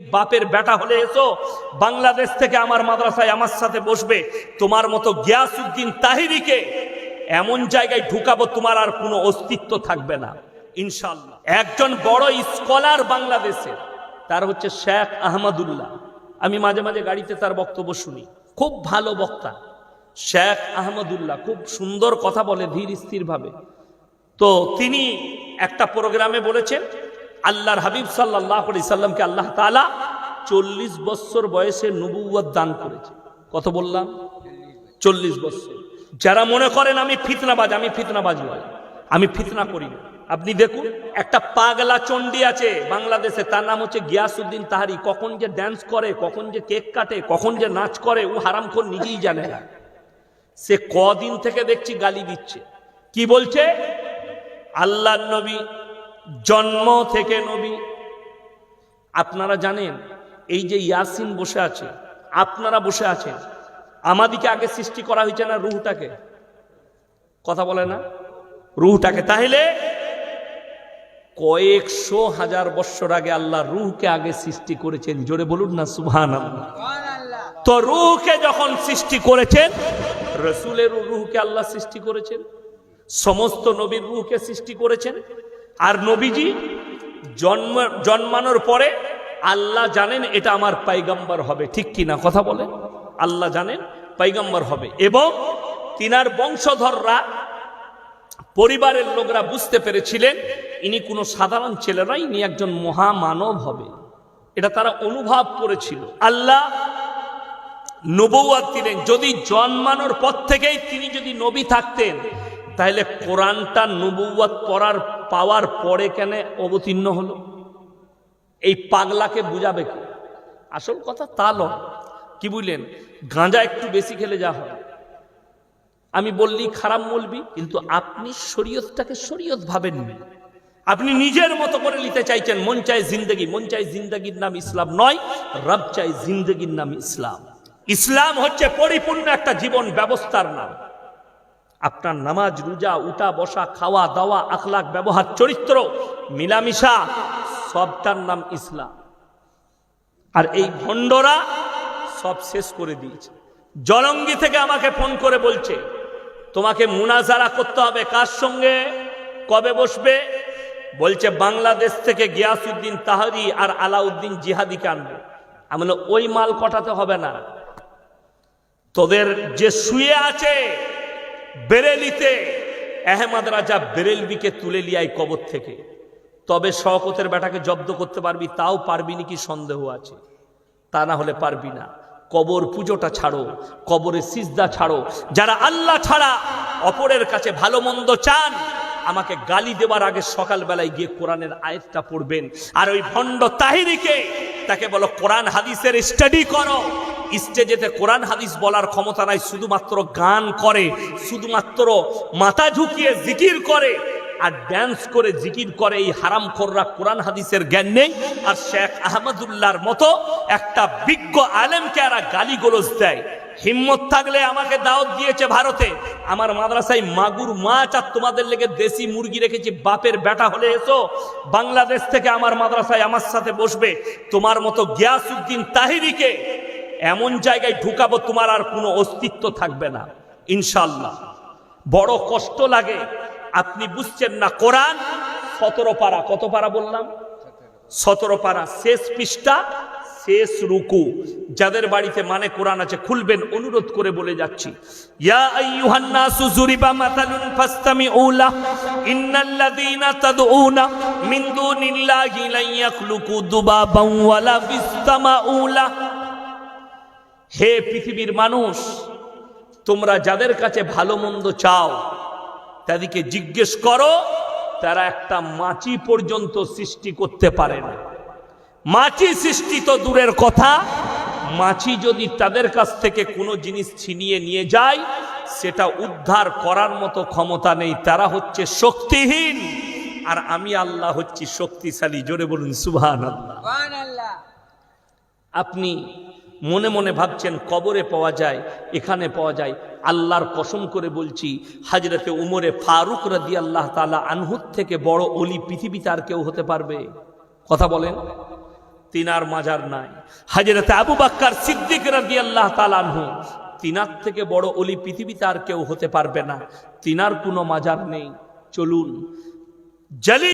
বাপের বেটা হলে এসো, বাংলাদেশ থেকে আমার মাদ্রাসায় আমার সাথে বসবে। তোমার মতো গিয়াসুদ্দিন তাহিরিকে এমন জায়গায় ঢুকাবো তোমার আর কোনো অস্তিত্ব থাকবে না। ইনশাল্লাহ একজন বড় স্কলার বাংলাদেশে, তার হচ্ছে শেখ আহমদুল্লাহ। আমি মাঝে মাঝে গাড়িতে তার বক্তব্য শুনি। খুব ভালো বক্তা। শেখ আহমদুল্লাহ খুব সুন্দর কথা বলে, ধীর স্থির ভাবে তো তিনি একটা প্রোগ্রামে বলেছেন আল্লাহর হাবিব সাল্লাহ সাল্লামকে আল্লাহ তালা চল্লিশ বছর বয়সে নবুয়াদ দান করেছে। কত বললাম? চল্লিশ বছর। যারা মনে করেন আমি ফিতনাবাজ আমি ফিতনাবাজ নয় আমি ফিতনা করি না। আপনি দেখুন, একটা পাগলা চণ্ডী আছে বাংলাদেশে, তার নাম হচ্ছে গিয়াসুদ্দিন তাহারি। কখন যে ড্যান্স করে, কখন যে কেক কাটে, কখন যে নাচ করে, ও হারামখোর নিজেই জানে না। সে কদিন থেকে দেখছি গালি দিচ্ছে। কি বলছে? আল্লাহ নবী জন্ম থেকে নবী। আপনারা জানেন এই যে ইয়াসিন বসে আছে আপনারা বসে আছেন আমাদিকে আগে সৃষ্টি করা হয়েছে না রুহটাকে? কথা বলে না? রুহটাকে। তাহলে কয়েকশো হাজার বৎসর আগে আল্লাহ রুহকে আগে সৃষ্টি করেছেন। জোরে বলুন না আল্লাহ তো রুহকে যখন সৃষ্টি করেছেন রসুলের রুহকে আল্লাহ সৃষ্টি করেছেন সমস্ত নবীর রুহকে সৃষ্টি করেছেন আর নবীজি জন্ম, জন্মানোর পরে আল্লাহ জানেন এটা আমার পাইগাম্বার হবে, ঠিক কি না কথা বলেন আল্লাহ জানেন পাইগাম্বার হবে। এবং তিনার বংশধররা, পরিবারের লোকরা বুঝতে পেরেছিলেন, ইনি কোনো সাধারণ ছেলে নয়, ইনি একজন মহামানব হবে। এটা তারা অনুভব করেছিল। আল্লাহ নবৌয়াত দিলেন, যদি জন্মানোর পর থেকেই তিনি যদি নবী থাকতেন, তাহলে কোরআনটা নবৌয়াত পড়ার পাওয়ার পরে কেন অবতীর্ণ হলো? এই পাগলাকে বুঝাবে কি? আসল কথা তা নয়। কি বুঝলেন? গাঁজা একটু বেশি খেলে যা হয়। আমি বললি খারাপ বলবি, কিন্তু আপনি শরীয়তটাকে শরীয়ত ভাবেননি আপনি নিজের মতো করে নিতে চাইছেন, মন চাই জিন্দগি। মন চাই জিন্দগির নাম ইসলাম নয়, রব চাই জিন্দগির নাম ইসলাম। ইসলাম হচ্ছে পরিপূর্ণ একটা জীবন ব্যবস্থার নাম। আপনার নামাজ, রোজা, উঠা, বসা, খাওয়া, দাওয়া আখলাক ব্যবহার, চরিত্র, মিলামিশা, সবটার নাম ইসলাম। আর এই ভণ্ডরা সব শেষ করে দিয়েছে। জলঙ্গি থেকে আমাকে ফোন করে বলছে, তোমাকে মুনাজারা করতে হবে কার সঙ্গে? কবে বসবে? বলছে, বাংলাদেশ থেকে গিয়াসুদ্দিন তাহারি আর আলাউদ্দিন জিহাদিকে আনবে। আমি ওই মাল কটাতে হবে না? তোদের যে শুয়ে আছে বেরেলিতে, আহমদ রাজা বেরেলবিকে তুলে লিয়াই কবর থেকে। তবে শওকতের বেটাকে জব্দ করতে পারবি, তাও পারবি নি নাকি সন্দেহ আছে? তা না হলে পারবি না। কবর পুজোটা ছাড়ো কবরে সিজদা ছাড়ো। যারা আল্লাহ ছাড়া অপরের কাছে ভালো মন্দ চান, আমাকে গালি দেওয়ার আগে সকালবেলায় গিয়ে কোরআনের আয়াতটা পড়বেন। আর ওই ভণ্ড তাহিরিকে, তাকে বলো, কোরআন হাদিসের স্টাডি করো। স্টেজেতে কোরআন হাদিস বলার ক্ষমতা নাই, শুধুমাত্র গান করে, শুধুমাত্র মাথা ঝুঁকিয়ে জিকির করে আর ড্যান্স করে জিকির করে এই হারাম খোররা কোরআন হাদিসের জ্ঞান নেই। আর শেখ আহমদুল্লাহর মতো একটা বিজ্ঞ আলেমকে এরা গালি গোলজ দেয়। হিম্মত থাকলে আমাকে দাওয়াত দিয়েছে ভারতে। আমার মাদ্রাসায় মাগুর মাছ আর তোমাদের লেগে দেশি মুরগি রেখেছি, বাপের বেটা হলে এসো, বাংলাদেশ থেকে আমার মাদ্রাসায় আমার সাথে বসবে। তোমার মতো গিয়াসুদ্দিন তাহিরিকে এমন জায়গায় ঢুকাবো, তোমার আর কোনো অস্তিত্ব থাকবে না ইনশাল্লাহ বড় কষ্ট লাগে, আপনি বুঝছেন না, কোরআন সতেরো পারা, কত পারা বললাম? সতেরো পারা, শেষ পৃষ্ঠা, শেষ রুকু। যাদের বাড়িতে মানে কোরআন আছে, খুলবেন, অনুরোধ করে বলে যাচ্ছি। ইয়া হে পৃথিবীর মানুষ তোমরা যাদের কাছে ভালো মন্দ চাও তাদেরকে জিজ্ঞেস করো তারা একটা মাছি পর্যন্ত সৃষ্টি করতে পারে না। মাছি সৃষ্টি তো দূরের কথা মাছি যদি তাদের কাছ থেকে কোনো জিনিস ছিনিয়ে নিয়ে যায় সেটা উদ্ধার করার মতো ক্ষমতা নেই তারা হচ্ছে শক্তিহীন। আর আমি আল্লাহ হচ্ছি শক্তিশালী জোরে বলুন সুবহান আল্লাহ আপনি মনে মনে ভাবছেন, কবরে পাওয়া যায়, এখানে পাওয়া যায়। আল্লাহর কসম করে বলছি, হাজরতে উমরে ফারুক রাদি আল্লাহ তালা আনহুত থেকে বড় অলি পৃথিবীতে আর কেউ হতে পারবে? কথা বলেন। তিনার মাজার নাই। হাজরত আবু বাক্কার সিদ্দিক রাজি আল্লাহ তালানহু তিনার থেকে বড় অলি পৃথিবীতে আর কেউ হতে পারবে না। তিনার কোনো মাজার নেই। চলুন। জালি